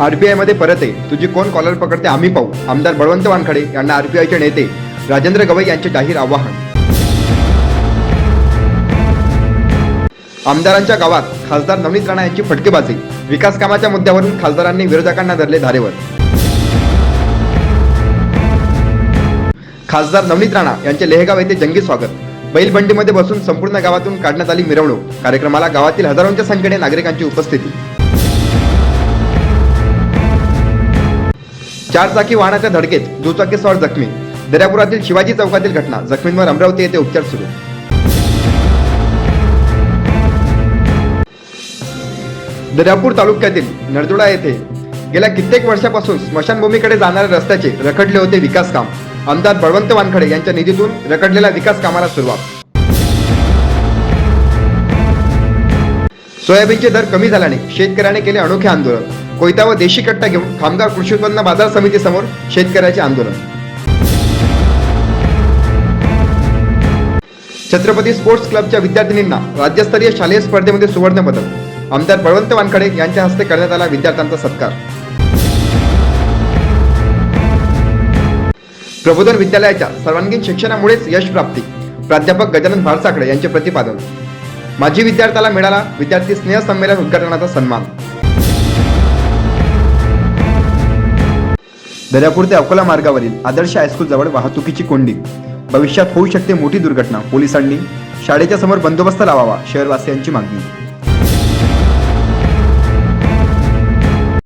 आरपीआयमध्ये परत आहे तुझी कोण कॉलर पकडते आम्ही पाहू. आमदार बळवंत वानखडे यांना आरपीआयचे नेते राजेंद्र गवई यांचे जाहीर आवाहन. आमदारांच्या गावात खासदार नवनीत राणा यांची फटकेबाजी. विकास कामाच्या मुद्द्यावरून खासदारांनी विरोधकांना धरले धारेवर. खासदार नवनीत राणा यांचे लेहगाव येथे जंगी स्वागत. बैलबंडीमध्ये बसून संपूर्ण गावातून काढण्यात आली मिरवणूक. कार्यक्रमाला गावातील हजारोंच्या संख्येने नागरिकांची उपस्थिती. चार चाकी वाहनाच्या धडकेत दुचाकीस्वार जखमी. दर्यापुरातील शिवाजी चौकातील घटना जखमींवर अमरावती येथे उपचार सुरू. दर्यापूर तालुक्यातील नरदुडा येथे गेल्या कित्येक वर्षापासून स्मशानभूमीकडे जाणाऱ्या रस्त्याचे रखडले होते विकास काम. आमदार बळवंत वानखडे यांच्या निधीतून रखडलेल्या विकास कामाला सुरुवात. सोयाबीनचे दर कमी झाल्याने शेतकऱ्याने केले अनोखे आंदोलन. कोयता व देशी कट्टा घेऊन खामगाव कृषी उत्पन्न बाजार समितीसमोर शेतकऱ्याचे आंदोलन. छत्रपती स्पोर्ट्स क्लबच्या विद्यार्थिनींना राज्यस्तरीय शालेय स्पर्धेमध्ये सुवर्ण पदक. आमदार बळवंत वानखडे यांच्या हस्ते करण्यात आला विद्यार्थ्यांचा सत्कार. प्रबोधन विद्यालयाच्या सर्वांगीण शिक्षणामुळेच यश प्राप्ती. प्राध्यापक गजानन भारसाकडे यांचे प्रतिपादन. माजी विद्यार्थ्याला मिळाला विद्यार्थी स्नेह संमेलन उद्घाटनाचा सन्मान. दर्यापूर ते अकोला मार्गावरील आदर्श हायस्कूल जवळ वाहतुकीची कोंडी. भविष्यात होऊ शकते मोठी दुर्घटना पोलिसांनी शाळेच्या समोर बंदोबस्त लावावा शहरवासियांची मागणी.